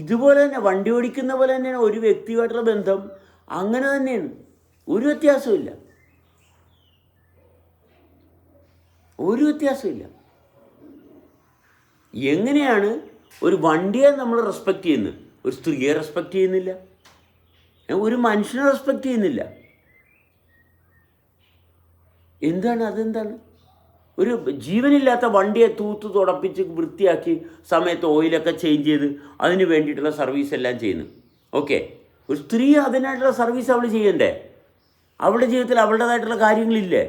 ഇതുപോലെ തന്നെ വണ്ടി ഓടിക്കുന്ന പോലെ തന്നെയാണ് ഒരു വ്യക്തിയുമായിട്ടുള്ള ബന്ധം. അങ്ങനെ തന്നെയാണ്. ഒരു വ്യത്യാസമില്ല ഒരു വ്യത്യാസമില്ല എങ്ങനെയാണ് ഒരു വണ്ടിയെ നമ്മൾ റെസ്പെക്റ്റ് ചെയ്യുന്നത്? ഒരു സ്ത്രീയെ റെസ്പെക്റ്റ് ചെയ്യുന്നില്ല. ഒരു മനുഷ്യനെ റെസ്പെക്റ്റ് ചെയ്യുന്നില്ല. എന്താണ് അതെന്താണ്? ഒരു ജീവനില്ലാത്ത വണ്ടിയെ തൂത്ത് തുടപ്പിച്ച് വൃത്തിയാക്കി സമയത്ത് ഓയിലൊക്കെ ചേഞ്ച് ചെയ്ത് അതിന് വേണ്ടിയിട്ടുള്ള സർവീസ് എല്ലാം ചെയ്യുന്നു. ഓക്കെ ഒരു സ്ത്രീ അതിനായിട്ടുള്ള സർവീസ് അവൾ ചെയ്യണ്ടേ? അവളുടെ ജീവിതത്തിൽ അവളുടേതായിട്ടുള്ള കാര്യങ്ങളില്ലേ?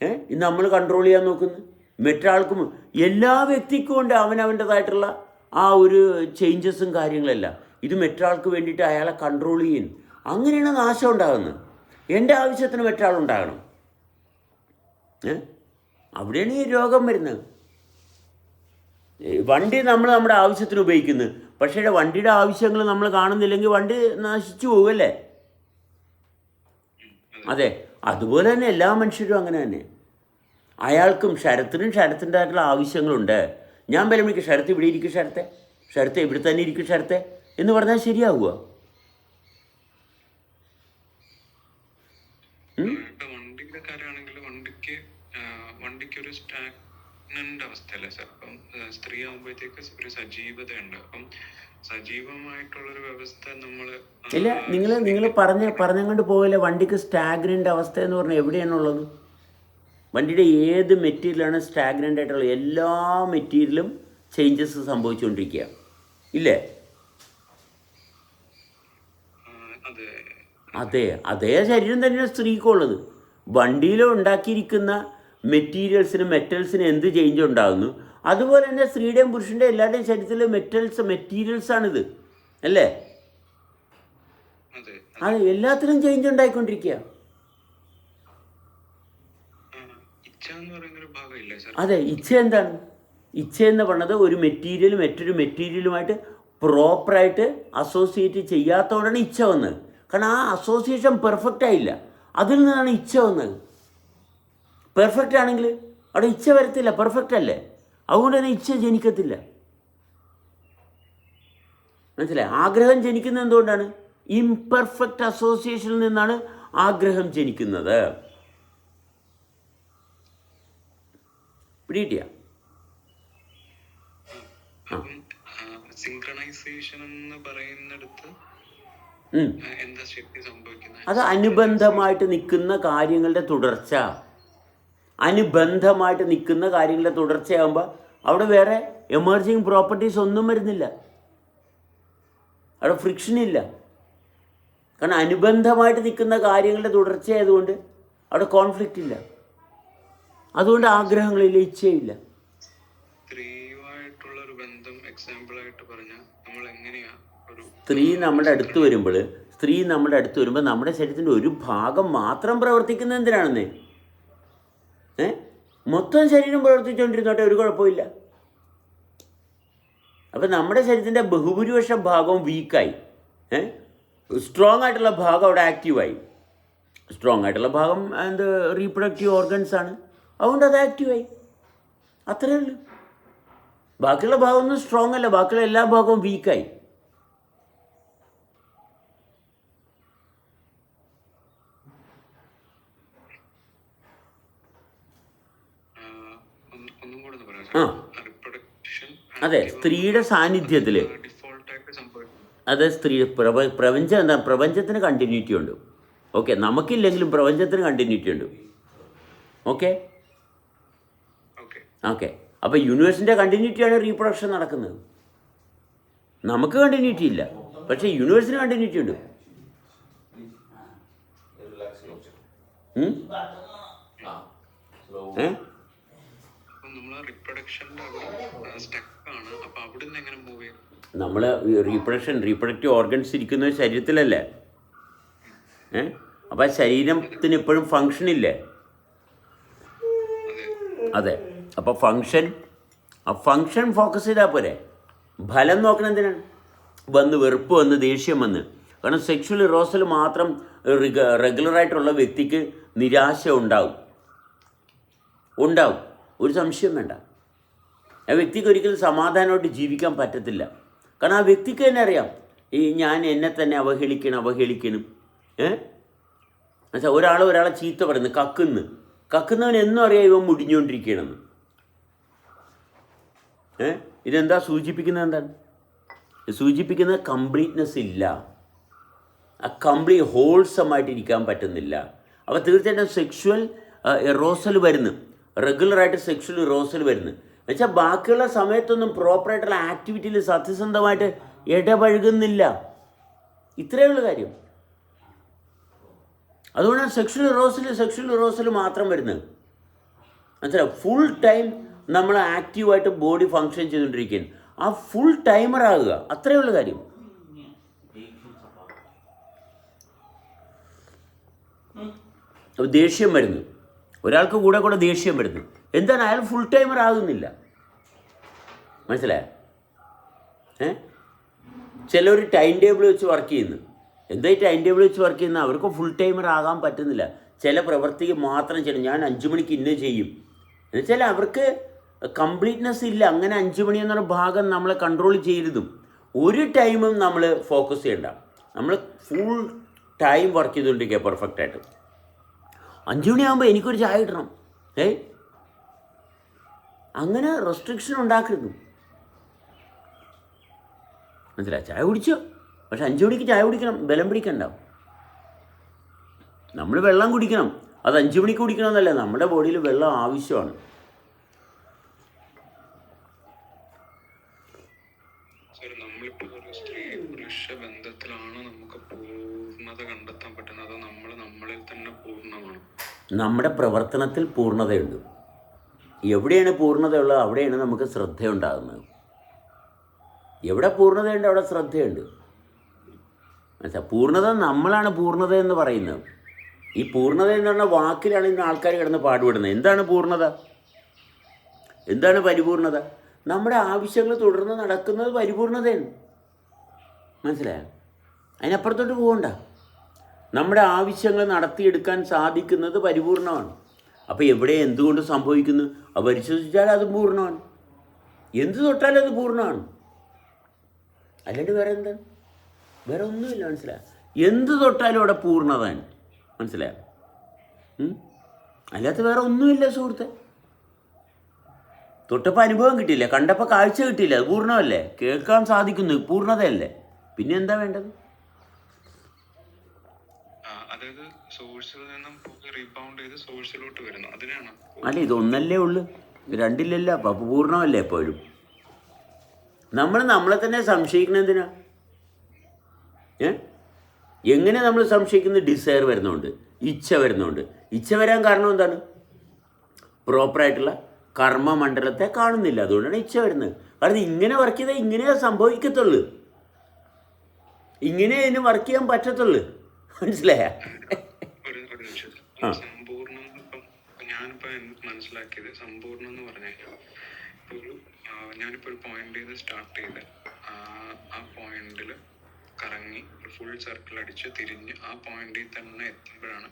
ഏ? ഇന്ന് നമ്മൾ കൺട്രോൾ ചെയ്യാൻ നോക്കുന്നു. മറ്റൊരാൾക്കും എല്ലാ വ്യക്തിക്കും ഉണ്ട് അവനവന്റെതായിട്ടുള്ള ആ ഒരു ചേഞ്ചസും കാര്യങ്ങളെല്ലാം. ഇത് മറ്റൊരാൾക്ക് വേണ്ടിയിട്ട് അയാളെ കൺട്രോൾ ചെയ്യുന്നു അങ്ങനെയാണ് നാശം ഉണ്ടാകുന്നത്. എന്റെ ആവശ്യത്തിന് മറ്റൊരാളുണ്ടാകണം ഏ? അവിടെയാണ് ഈ രോഗം വരുന്നത്. വണ്ടി നമ്മൾ നമ്മുടെ ആവശ്യത്തിന് ഉപയോഗിക്കുന്നു. പക്ഷേ വണ്ടിയുടെ ആവശ്യങ്ങൾ നമ്മൾ കാണുന്നില്ലെങ്കിൽ വണ്ടി നശിച്ചു പോകുമല്ലേ അതെ. അതുപോലെ തന്നെ എല്ലാ മനുഷ്യരും അങ്ങനെ തന്നെ. അയാൾക്കും ശരത്തിനും ശരത്തിന്റെതായിട്ടുള്ള ആവശ്യങ്ങളുണ്ട്. ഞാൻ വിളിക്കും ശരത്ത് ഇവിടെ ഇരിക്കും ശരത്തെ. ശരത്തെ ഇവിടെ തന്നെ ഇരിക്കും ശരത്തെ. എന്ന് പറഞ്ഞാൽ ശരിയാവുക ഇപ്പൊ വണ്ടിയുടെ കാര്യമാണെങ്കിൽ വണ്ടിക്ക് ആ, സ്റ്റാഗ്നന്റ് അവസ്ഥയല്ലേ അപ്പം സ്ത്രീ ആകുമ്പോഴത്തേക്ക് ഒരു സജീവത ഉണ്ട് അപ്പം സജീവമായിട്ടുള്ള ഒരു വ്യവസ്ഥ നമ്മൾ ആ, ഇല്ല നിങ്ങൾ നിങ്ങൾ പറഞ്ഞ പറഞ്ഞങ്ങോട്ട് പോവില്ല വണ്ടിക്ക് സ്റ്റാഗ്നന്റ് അവസ്ഥ എന്ന് പറഞ്ഞാൽ എവിടെയാണുള്ളത്? വണ്ടിയുടെ ഏത് മെറ്റീരിയലാണ് സ്റ്റാഗ്നന്റ് ആയിട്ടുള്ളത്? എല്ലാ മെറ്റീരിയലും ചേഞ്ചസ് സംഭവിച്ചുകൊണ്ടിരിക്കുക ഇല്ലേ? അതെ. അതെ അതേ ശരീരം തന്നെയാണ് സ്ത്രീക്കുള്ളത്. വണ്ടിയിൽ ഉണ്ടാക്കിയിരിക്കുന്ന മെറ്റീരിയൽസിന് മെറ്റൽസിന് എന്ത് ചേഞ്ച് ഉണ്ടാകുന്നു? അതുപോലെ തന്നെ സ്ത്രീയുടെയും പുരുഷന്റെയും എല്ലാവരുടെയും ശരീരത്തിൽ മെറ്റൽസ് മെറ്റീരിയൽസ് ആണിത്. അല്ലേ? അതെ എല്ലാത്തിനും ചേഞ്ച് ഉണ്ടായിക്കൊണ്ടിരിക്കുക അതെ ഇച്ഛ എന്താണ്? ഇച്ഛ എന്ന് പറഞ്ഞത് ഒരു മെറ്റീരിയൽ മറ്റൊരു മെറ്റീരിയലുമായിട്ട് പ്രോപ്പറായിട്ട് അസോസിയേറ്റ് ചെയ്യാത്തതുകൊണ്ടാണ് ഇച്ഛ വന്നത്. കാരണം ആ അസോസിയേഷൻ പെർഫെക്റ്റ് ആയില്ല. അതിൽ നിന്നാണ് ഇച്ഛ വന്നത്. പെർഫെക്റ്റ് ആണെങ്കിൽ അവിടെ ഇച്ഛ വരത്തില്ല പെർഫെക്റ്റ് അല്ലേ? അതുകൊണ്ട് തന്നെ ഇച്ഛ ജനിക്കത്തില്ല. മനസ്സിലായി? ആഗ്രഹം ജനിക്കുന്നത് എന്തുകൊണ്ടാണ്? ഇംപെർഫെക്റ്റ് അസോസിയേഷനിൽ നിന്നാണ് ആഗ്രഹം ജനിക്കുന്നത്. പിടികിട്ടിയ? സിങ്ക്രണൈസേഷൻ എന്ന് പറയുന്നിടത്ത് അത് അനുബന്ധമായിട്ട് നിൽക്കുന്ന കാര്യങ്ങളുടെ തുടർച്ച. അനുബന്ധമായിട്ട് നിൽക്കുന്ന കാര്യങ്ങളുടെ തുടർച്ചയാകുമ്പോൾ അവിടെ വേറെ എമർജിങ് പ്രോപ്പർട്ടീസ് ഒന്നും വരുന്നില്ല. അവിടെ ഫ്രിക്ഷൻ ഇല്ല. കാരണം അനുബന്ധമായിട്ട് നിൽക്കുന്ന കാര്യങ്ങളുടെ തുടർച്ചയായതുകൊണ്ട് അവിടെ കോൺഫ്ലിക്റ്റ് ഇല്ല. അതുകൊണ്ട് ആഗ്രഹങ്ങളില്ല ഇച്ഛയില്ല. സ്ത്രീ നമ്മുടെ അടുത്ത് വരുമ്പോൾ സ്ത്രീ നമ്മുടെ അടുത്ത് വരുമ്പോൾ നമ്മുടെ ശരീരത്തിന്റെ ഒരു ഭാഗം മാത്രം പ്രവർത്തിക്കുന്ന എന്തിനാണെന്നേ? മൊത്തം ശരീരം പ്രവർത്തിച്ചുകൊണ്ടിരുന്നോട്ടെ ഒരു കുഴപ്പമില്ല അപ്പം നമ്മുടെ ശരീരത്തിന്റെ ബഹുഭൂരിപക്ഷ ഭാഗവും വീക്കായി സ്ട്രോങ് ആയിട്ടുള്ള ഭാഗം അവിടെ ആക്റ്റീവായി സ്ട്രോങ് ആയിട്ടുള്ള ഭാഗം എന്ത് റീപ്രൊഡക്റ്റീവ് ഓർഗൻസ് ആണ്. അതുകൊണ്ട് അത് ആക്റ്റീവായി അത്രയേ ഉള്ളൂ. ബാക്കിയുള്ള ഭാഗമൊന്നും സ്ട്രോങ് അല്ല. ബാക്കിയുള്ള എല്ലാ ഭാഗവും വീക്കായി ആ, ഒന്ന് ഒന്നും കൂടെ ഒന്ന് പറയാം ആ. റിപ്രൊഡക്ഷൻ അതെ സ്ത്രീയുടെ സാന്നിധ്യത്തിൽ അതെ സംഭവിക്കും. അത് സ്ത്രീ പ്രപ പ്രപഞ്ചം എന്താ പ്രപഞ്ചത്തിന് കണ്ടിന്യൂറ്റി ഉണ്ട്. ഓക്കെ നമുക്കില്ലെങ്കിലും പ്രപഞ്ചത്തിന് കണ്ടിന്യൂറ്റി ഉണ്ട്. ഓക്കെ ഓക്കെ ഓക്കെ അപ്പോൾ യൂണിവേഴ്സിന്റെ കണ്ടിന്യൂറ്റിയാണ് റീപ്രൊഡക്ഷൻ നടക്കുന്നത്. നമുക്ക് കണ്ടിന്യൂറ്റി ഇല്ല. പക്ഷേ യൂണിവേഴ്സിന് കണ്ടിന്യൂറ്റി ഉണ്ട്. ഉം? ഏ? നമ്മൾ റീപ്രഡക്ഷൻ അവിടെ സ്റ്റക്ക് ആണ്. അപ്പൊ എങ്ങനെ മൂവ് ചെയ്യും? നമ്മൾ റീപ്രൊഡക്ഷൻ റീപ്രൊഡക്റ്റീവ് ഓർഗൻസ് ഇരിക്കുന്നത് ശരീരത്തിലല്ലേ? ഏ? അപ്പോൾ ശരീരത്തിന് എപ്പോഴും ഫങ്ഷൻ ഇല്ലേ? അതെ. അതെ. അപ്പോൾ ഫങ്ഷൻ ആ ഫങ്ഷൻ ഫോക്കസ് ചെയ്താൽ പോരെ. ഫലം നോക്കണം എന്തിനാണ്? വന്ന് വെറുപ്പ് വന്ന് ദേഷ്യം വന്ന്. കാരണം സെക്ഷൽ റോസൽ മാത്രം റെഗുലറായിട്ടുള്ള വ്യക്തിക്ക് നിരാശ ഉണ്ടാവും. ഉണ്ടാവും. ഒരു സംശയം വേണ്ട. ആ വ്യക്തിക്ക് ഒരിക്കലും സമാധാനമായിട്ട് ജീവിക്കാൻ പറ്റത്തില്ല. കാരണം ആ വ്യക്തിക്ക് തന്നെ അറിയാം. ഈ ഞാൻ എന്നെ തന്നെ അവഹേളിക്കണം അവഹേളിക്കണം. ഏ? എന്നുവെച്ചാൽ ഒരാൾ ഒരാളെ ചീത്ത പറയുന്നു കക്കുന്നു. കക്കുന്നവൻ എന്നും അറിയാം ഇവൻ മുടിഞ്ഞുകൊണ്ടിരിക്കണമെന്ന് ഏ? ഇതെന്താ സൂചിപ്പിക്കുന്നത് എന്താണ്? സൂചിപ്പിക്കുന്നത് കംപ്ലീറ്റ്നെസ് ഇല്ല. ആ കംപ്ലീറ്റ് ഹോൾസമായിട്ട് ഇരിക്കാൻ പറ്റുന്നില്ല. അപ്പോൾ തീർച്ചയായിട്ടും സെക്ഷുവൽ എറോസൽ വരുന്നു. റെഗുലറായിട്ട് സെക്ഷൽ റോസൽ വരുന്നത് എന്നുവെച്ചാൽ ബാക്കിയുള്ള സമയത്തൊന്നും പ്രോപ്പറായിട്ടുള്ള ആക്ടിവിറ്റിയിൽ സത്യസന്ധമായിട്ട് ഇടപഴകുന്നില്ല. ഇത്രയേ ഉള്ളൂ കാര്യം. അതുകൊണ്ടാണ് സെക്ഷൽ ഇറോസൽ സെക്ഷൽ റോസൽ മാത്രം വരുന്നത്. മനസ്സിലാവും ഫുൾ ടൈം നമ്മൾ ആക്റ്റീവായിട്ട് ബോഡി ഫങ്ഷൻ ചെയ്തുകൊണ്ടിരിക്കുകയാണ്. ആ ഫുൾ ടൈമർ അത്രയേ ഉള്ളൂ കാര്യം. ദേഷ്യം വരുന്നു. ഒരാൾക്ക് കൂടെ കൂടെ ദേഷ്യം വരുന്നു. എന്താണ് അയാൾ ഫുൾ ടൈമർ ആകുന്നില്ല. മനസ്സിലായോ? ഏ? ചിലർ ടൈം ടേബിൾ വെച്ച് വർക്ക് ചെയ്യുന്നു. എന്താ ഈ ടൈം ടേബിൾ വെച്ച് വർക്ക് ചെയ്യുന്ന അവർക്ക് ഫുൾ ടൈമർ ആകാൻ പറ്റുന്നില്ല. ചില പ്രവൃത്തിക്ക് മാത്രം ചെയ്യണം. ഞാൻ അഞ്ച് മണിക്ക് ഇന്ന ചെയ്യും. എന്നുവെച്ചാൽ അവർക്ക് കംപ്ലീറ്റ്നെസ് ഇല്ല. അങ്ങനെ അഞ്ച് മണി എന്നൊരു ഭാഗം നമ്മളെ കൺട്രോൾ ചെയ്യരുതും. ഒരു ടൈമും നമ്മൾ ഫോക്കസ് ചെയ്യണ്ട. നമ്മൾ ഫുൾ ടൈം വർക്ക് ചെയ്തുകൊണ്ടിരിക്കുക പെർഫെക്റ്റ് ആയിട്ട്. അഞ്ച് മണിയാകുമ്പോൾ എനിക്കൊരു ചായ കിട്ടണം. ഏ? അങ്ങനെ റെസ്ട്രിക്ഷൻ ഉണ്ടാക്കരുത്. മനസ്സിലായി? ചായ കുടിച്ചോ. പക്ഷെ അഞ്ച് മണിക്ക് ചായ കുടിക്കണം. ബലം പിടിക്കണ്ട നമ്മൾ വെള്ളം കുടിക്കണം. അത് അഞ്ചു മണിക്ക് കുടിക്കണമെന്നല്ല. നമ്മുടെ ബോഡിയിൽ വെള്ളം ആവശ്യമാണ്. നമ്മളിപ്പോ നമുക്ക് പൂർണത കണ്ടെത്താൻ പറ്റുന്നത്? അതോ നമ്മൾ നമ്മളിൽ തന്നെ പൂർണമാണ്. നമ്മുടെ പ്രവർത്തനത്തിൽ പൂർണതയുണ്ട്. എവിടെയാണ് പൂർണതയുള്ളത്? അവിടെയാണ് നമുക്ക് ശ്രദ്ധയുണ്ടാകുന്നത്. എവിടെ പൂർണതയുണ്ട്? അവിടെ ശ്രദ്ധയുണ്ട്. മനസ്സിലാ? പൂർണത നമ്മളാണ് പൂർണത എന്ന് പറയുന്നത്. ഈ പൂർണത എന്ന് പറഞ്ഞ വാക്കിലാണ് ഇന്ന് ആൾക്കാർ കിടന്ന് പാടുപെടുന്നത്. എന്താണ് പൂർണത? എന്താണ് പരിപൂർണത? നമ്മുടെ ആവശ്യങ്ങൾ തുടർന്ന് നടക്കുന്നത് പരിപൂർണതയാണ്. മനസ്സിലായോ? അതിനപ്പുറത്തോട്ട് പോകണ്ട നമ്മുടെ ആവശ്യങ്ങൾ നടത്തിയെടുക്കാൻ സാധിക്കുന്നത് പരിപൂർണമാണ്. അപ്പോൾ എവിടെ എന്തുകൊണ്ട് സംഭവിക്കുന്നു? അത് പരിശോധിച്ചാൽ അത് പൂർണമാണ് എന്ത് തൊട്ടാലും അത് പൂർണമാണ് അല്ലാണ്ട് വേറെ എന്താണ് വേറെ ഒന്നുമില്ല മനസ്സിലായോ? എന്ത് തൊട്ടാലും അവിടെ പൂർണതാണ് മനസ്സിലായോ? അല്ലാത്ത വേറെ ഒന്നുമില്ല സുഹൃത്തെ. തൊട്ടപ്പോൾ അനുഭവം കിട്ടിയില്ല കണ്ടപ്പോൾ കാഴ്ച കിട്ടിയില്ല അത് പൂർണമല്ലേ കേൾക്കാൻ സാധിക്കുന്നു പൂർണതയല്ലേ പിന്നെ എന്താ വേണ്ടത്? അതായത് സോഴ്സിൽ നിന്നും റീബൗണ്ട് ചെയ്ത് സോഴ്സിലോട്ട് വരുന്നു. അതിനാണ് അല്ല ഇതൊന്നല്ലേ ഉള്ളു. രണ്ടില്ലല്ല അപ്പം പൂർണമല്ലേ എപ്പോഴും നമ്മൾ നമ്മളെ തന്നെ സംശയിക്കുന്നത് എന്തിനാ? ഏ? എങ്ങനെ നമ്മൾ സംശയിക്കുന്നത് ഡിസയർ വരുന്നുണ്ട് ഇച്ഛ വരുന്നുണ്ട്? ഇച്ഛ വരാൻ കാരണം എന്താണ്? പ്രോപ്പറായിട്ടുള്ള കർമ്മമണ്ഡലത്തെ കാണുന്നില്ല. അതുകൊണ്ടാണ് ഇച്ഛ വരുന്നത്. കാരണം ഇങ്ങനെ വർക്ക് ചെയ്താൽ ഇങ്ങനെ സംഭവിക്കത്തുള്ളൂ. ഇങ്ങനെ ഇതിന് വർക്ക് ചെയ്യാൻ പറ്റത്തുള്ളൂ. മനസ്സിലായ. സമ്പൂർണം ഞാനിപ്പോ മനസ്സിലാക്കിയത്? സമ്പൂർണം എന്ന് പറഞ്ഞു കഴിഞ്ഞാൽ ഒരു ഞാനിപ്പോ ഒരു പോയിന്റ് ചെയ്ത് സ്റ്റാർട്ട് ചെയ്ത് ആ, പോയിന്റിൽ കറങ്ങി ഫുൾ സർക്കിൾ അടിച്ച് തിരിഞ്ഞ് ആ പോയിന്റിൽ തന്നെ എത്തുമ്പോഴാണ്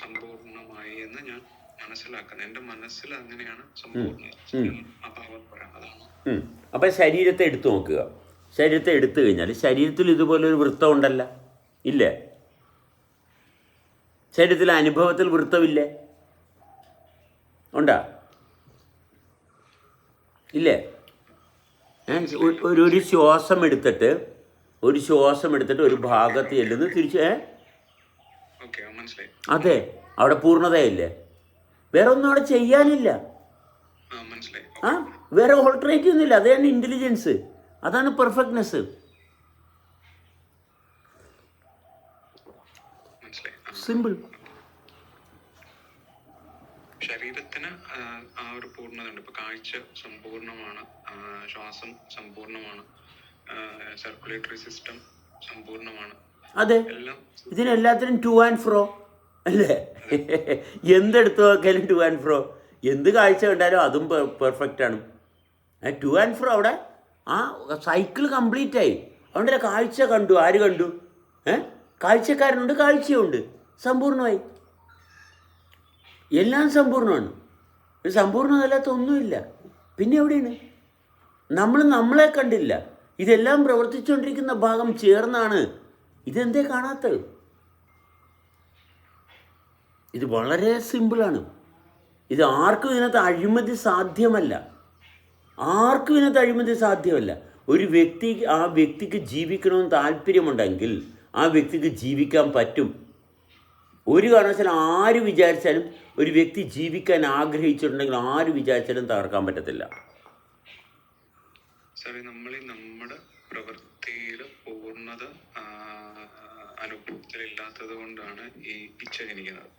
സമ്പൂർണമായി എന്ന് ഞാൻ മനസ്സിലാക്കുന്നത്. എന്റെ മനസ്സിൽ അങ്ങനെയാണ് സമ്പൂർണ ആ പവർ പറയാം അതാണ്. അപ്പൊ ശരീരത്തെ എടുത്തു നോക്കുക. ശരീരത്തെ എടുത്തു കഴിഞ്ഞാൽ ശരീരത്തിൽ ഇതുപോലൊരു വൃത്തം ഉണ്ടല്ല ഇല്ലേ? ശരീരത്തിൽ അനുഭവത്തിൽ വൃത്തമില്ലേ? ഉണ്ടാ? ഇല്ലേ? ഒരു- ഒരു ശ്വാസം എടുത്തിട്ട് ഒരു ശ്വാസം എടുത്തിട്ട് ഒരു ഭാഗത്ത് ചെല്ലുന്നു തിരിച്ച് ഏ? അതെ അവിടെ പൂർണതയില്ലേ? വേറെ ഒന്നും അവിടെ ചെയ്യാനില്ല. ആ വേറെ ഓൾട്ടറേറ്റീവ് ഒന്നുമില്ല അതാണ് ഇന്റലിജൻസ് അതാണ് പെർഫെക്റ്റ്നെസ് സിമ്പിൾ ശരീരത്തിന് ആ, ഒരു പൂർണത ഉണ്ട് ഇപ്പൊ കാഴ്ച സമ്പൂർണമാണ് ശ്വാസം സമ്പൂർണമാണ് സർക്കുലേറ്ററി സിസ്റ്റം സമ്പൂർണമാണ്. അതെ. ഇതിനെല്ലാത്തിനും ടു ആൻഡ് ഫ്രോ അല്ലേ? എന്തെടുത്തു നോക്കിയാലും ടു ആൻഡ് ഫ്രോ എന്ത് കാഴ്ച കണ്ടാലും അതും പെർഫെക്റ്റ് ആണ്. ടു ആൻഡ് ഫ്രോ അവിടെ? ആ സൈക്കിൾ കംപ്ലീറ്റ് ആയി. കാഴ്ച കണ്ടു. ആര് കണ്ടു? ഏ? കാഴ്ചക്കാരനുണ്ട് കാഴ്ചയുണ്ട്. സമ്പൂർണമായി എല്ലാം സമ്പൂർണമാണ് ഒരു സമ്പൂർണമല്ലാത്ത ഒന്നുമില്ല. പിന്നെ എവിടെയാണ്? നമ്മൾ നമ്മളെ കണ്ടില്ല. ഇതെല്ലാം പ്രവർത്തിച്ചുകൊണ്ടിരിക്കുന്ന ഭാഗം ചേർന്നാണ്. ഇതെന്തേ കാണാത്തത്? ഇത് വളരെ സിമ്പിളാണ് ഇത് ആർക്കും ഇതിനകത്ത് അഴിമതി സാധ്യമല്ല. ആർക്കും ഇതിനകത്ത് അഴിമതി സാധ്യമല്ല. ഒരു വ്യക്തി ആ വ്യക്തിക്ക് ജീവിക്കണമെന്ന് താല്പര്യമുണ്ടെങ്കിൽ ആ വ്യക്തിക്ക് ജീവിക്കാൻ പറ്റും. ഒരു കാരണവശാലും ആര് വിചാരിച്ചാലും ഒരു വ്യക്തി ജീവിക്കാൻ ആഗ്രഹിച്ചിട്ടുണ്ടെങ്കിൽ ആര് വിചാരിച്ചാലും തകർക്കാൻ പറ്റത്തില്ല. സാറേ നമ്മൾ നമ്മുടെ പ്രവൃത്തിയിൽ പൂർണത ആ, അനുഭവത്തിലില്ലാത്തത് കൊണ്ടാണ് ഈ ജനിക്കുന്നത്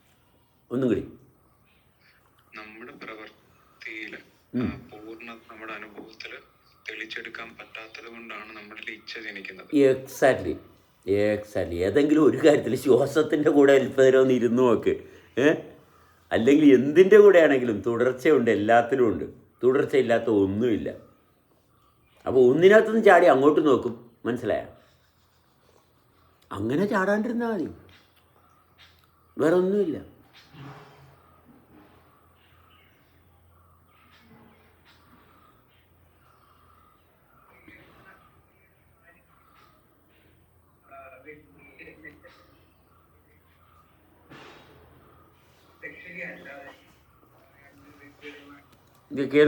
ഒന്നും കൂടി. നമ്മുടെ പ്രവൃത്തിയിൽ പൂർണ നമ്മുടെ അനുഭവത്തിൽ തെളിച്ചെടുക്കാൻ പറ്റാത്തത് കൊണ്ടാണ് നമ്മുടെ ഇച്ഛ ജനിക്കുന്നത്. എക്സാക്ട്ലി എക്സാക്ട്ലി ഏതെങ്കിലും ഒരു കാര്യത്തിൽ ശ്വാസത്തിന്റെ കൂടെ അല്പതരം ഇരുന്നു നോക്ക്. ഏ? അല്ലെങ്കിൽ എന്തിന്റെ കൂടെ ആണെങ്കിലും തുടർച്ചയുണ്ട് എല്ലാത്തിലും ഉണ്ട്. തുടർച്ചയില്ലാത്ത ഒന്നുമില്ല. അപ്പോൾ ഒന്നിനകത്തുനിന്ന് ചാടി അങ്ങോട്ട് നോക്കും. മനസ്സിലായ? അങ്ങനെ ചാടാണ്ടിരുന്നാൽ മതി. വേറെ ഒന്നുമില്ല ഇത് കേൾ